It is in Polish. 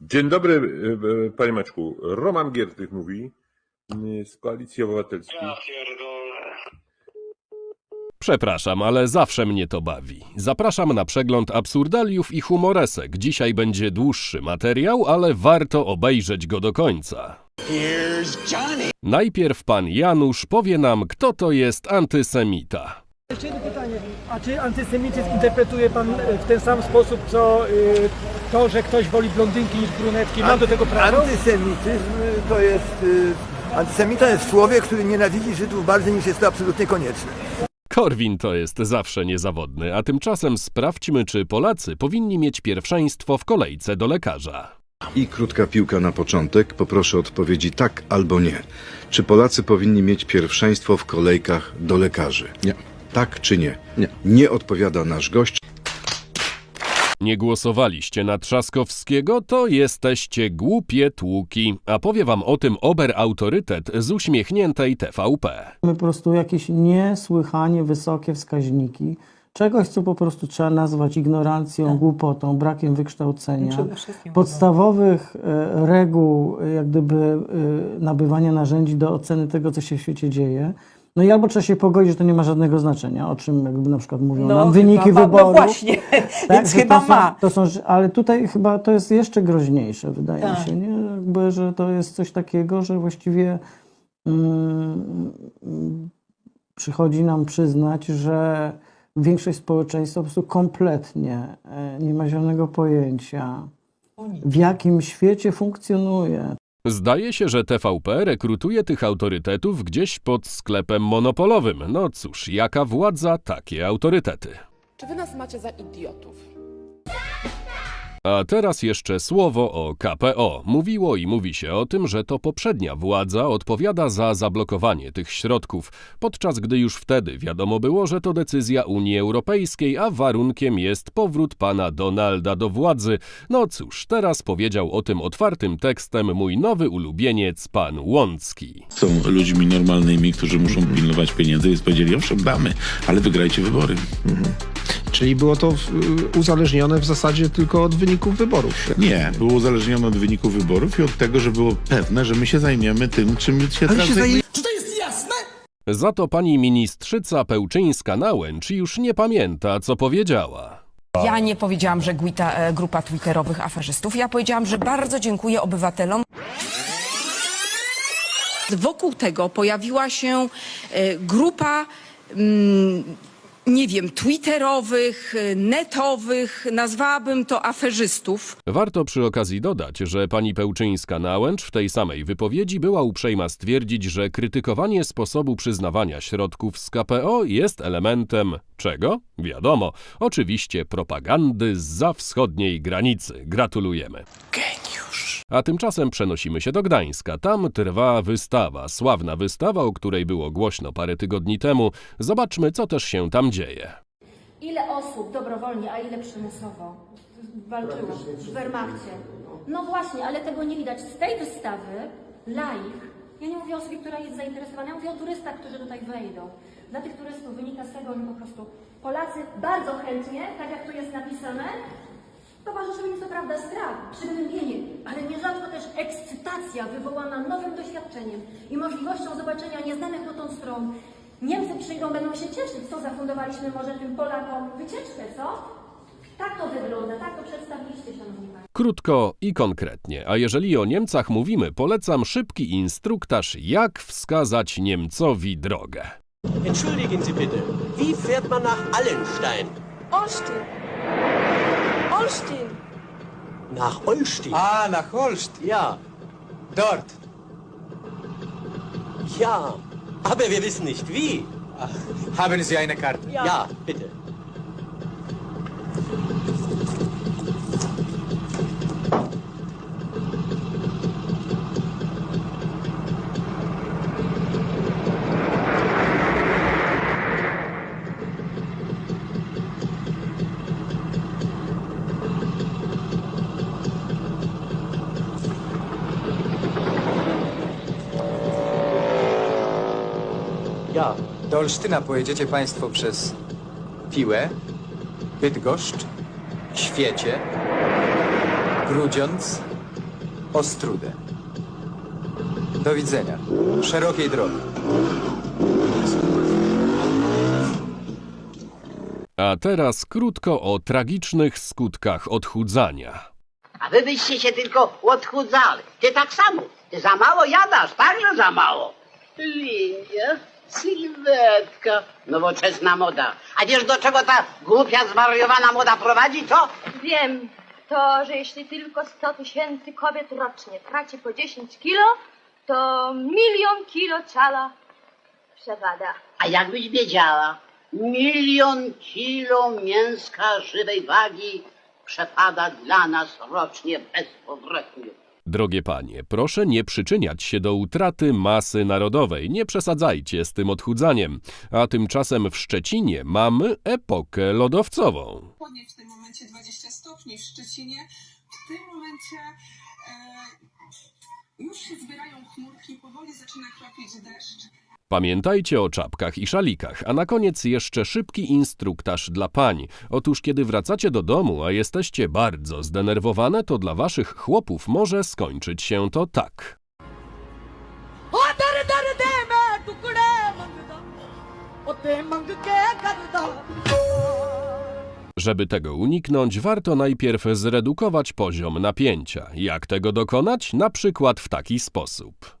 Dzień dobry, e, e, panie Maćku. Roman Giertych mówi e, z Koalicji Obywatelskiej. Przepraszam, ale zawsze mnie to bawi. Zapraszam na przegląd absurdaliów i humoresek. Dzisiaj będzie dłuższy materiał, ale warto obejrzeć go do końca. Najpierw pan Janusz powie nam, kto to jest antysemita. A czy antysemityzm interpretuje pan e, w ten sam sposób, co y, to, że ktoś woli blondynki niż brunetki? Mam do tego prawo? Antysemityzm to jest. y, Antysemita jest człowiek, który nienawidzi Żydów bardziej niż jest to absolutnie konieczne. Korwin to jest zawsze niezawodny, a tymczasem sprawdźmy, czy Polacy powinni mieć pierwszeństwo w kolejce do lekarza. I krótka piłka na początek. Poproszę odpowiedzi tak albo nie. Czy Polacy powinni mieć pierwszeństwo w kolejkach do lekarzy? Nie. Tak czy nie? Nie. Nie odpowiada nasz gość. Nie głosowaliście na Trzaskowskiego, to jesteście głupie tłuki. A powie wam o tym ober autorytet z uśmiechniętej TVP. Mamy po prostu jakieś niesłychanie wysokie wskaźniki czegoś, co po prostu trzeba nazwać ignorancją, głupotą, brakiem wykształcenia, podstawowych e, reguł e, jak gdyby e, nabywania narzędzi do oceny tego, co się w świecie dzieje. No i albo trzeba się pogodzić, że to nie ma żadnego znaczenia, o czym jakby na przykład mówią nam wyniki ma, wyborów. No właśnie, więc że chyba to są, ma. To są, ale tutaj chyba to jest jeszcze groźniejsze, wydaje mi Tak. się, nie? Jakby, że to jest coś takiego, że właściwie mm, przychodzi nam przyznać, że większość społeczeństwa po prostu kompletnie e, nie ma zielonego pojęcia, w jakim świecie funkcjonuje. Zdaje się, że TVP rekrutuje tych autorytetów gdzieś pod sklepem monopolowym. No cóż, jaka władza, takie autorytety. Czy wy nas macie za idiotów? A teraz jeszcze słowo o KPO. Mówiło i mówi się o tym, że to poprzednia władza odpowiada za zablokowanie tych środków, podczas gdy już wtedy wiadomo było, że to decyzja Unii Europejskiej, a warunkiem jest powrót pana Donalda do władzy. No cóż, teraz powiedział o tym otwartym tekstem mój nowy ulubieniec, pan Łącki. są ludźmi normalnymi, którzy muszą pilnować pieniędzy, więc powiedzieli, owszem, damy, ale wygrajcie wybory. Czyli było to w, y, uzależnione w zasadzie tylko od wyników wyborów. Nie, było uzależnione od wyniku wyborów i od tego, że było pewne, że my się zajmiemy tym, czym się teraz zajmujemy. Za to pani ministrzyca Pełczyńska-Nałęcz już nie pamięta, co powiedziała. Ja nie powiedziałam, że gwita, e, grupa twitterowych aferzystów. Ja powiedziałam, że bardzo dziękuję obywatelom. Wokół tego pojawiła się e, grupa, mm, nie wiem, twitterowych, e, netowych, nazwałabym to aferzystów. Warto przy okazji dodać, że pani Pełczyńska-Nałęcz w tej samej wypowiedzi była uprzejma stwierdzić, że krytykowanie sposobu przyznawania środków z KPO jest elementem czego? Wiadomo, oczywiście propagandy za wschodniej granicy. Gratulujemy. A tymczasem przenosimy się do Gdańska. Tam trwa wystawa, sławna wystawa, o której było głośno parę tygodni temu. Zobaczmy, co też się tam dzieje. Ile osób dobrowolnie, a ile przymusowo walczyło w Wehrmachcie? No właśnie, ale tego nie widać. Z tej wystawy laik, ja nie mówię o osobie, która jest zainteresowana, ja mówię o turystach, którzy tutaj wejdą. Dla tych turystów wynika z tego, że po prostu Polacy bardzo chętnie, tak jak tu jest napisane, towarzyszy im co prawda strach, przygnębienie, ale nierzadko też ekscytacja wywołana nowym doświadczeniem i możliwością zobaczenia nieznanych dotąd stron. Niemcy przyjdą, będą się cieszyć, co zafundowaliśmy może tym Polakom wycieczkę, co? Tak to wygląda, tak to przedstawiliście, Szanowni Państwo. Krótko i konkretnie, a jeżeli o Niemcach mówimy, polecam szybki instruktaż, jak wskazać Niemcowi drogę. Entschuldigen Sie bitte, wie fährt man nach Allenstein? Olsztyn! Olsztyn! Nach Olsztyn. A, na Holst. Ja, Dort. ja, aber wir wissen nicht wie. Haben Sie eine Karte? Ja, bitte. Do Olsztyna pojedziecie Państwo przez Piłę, Bydgoszcz, Świecie, Grudziądz, Ostrudę. Do widzenia. Szerokiej drogi. A teraz krótko o tragicznych skutkach odchudzania. A wy byście się tylko odchudzali. Ty tak samo. Ty za mało jadasz, także za mało. Linia, sylwetka, nowoczesna moda. A wiesz do czego ta głupia, zwariowana moda prowadzi, co? Wiem, to, że jeśli tylko 100 tysięcy kobiet rocznie traci po 10 kilo, to milion kilo ciała przepada. A jakbyś wiedziała, milion kilo mięska żywej wagi przepada dla nas rocznie bezpowrotnie. Drogie panie, proszę nie przyczyniać się do utraty masy narodowej. Nie przesadzajcie z tym odchudzaniem. A tymczasem w Szczecinie mamy epokę lodowcową. w tym momencie 20 stopni w Szczecinie. W tym momencie e, już się zbierają chmurki, powoli zaczyna kropić deszcz. Pamiętajcie o czapkach i szalikach, a na koniec jeszcze szybki instruktaż dla pań. Otóż kiedy wracacie do domu, a jesteście bardzo zdenerwowane, to dla waszych chłopów może skończyć się to tak. Żeby tego uniknąć, warto najpierw zredukować poziom napięcia. Jak tego dokonać? Na przykład w taki sposób.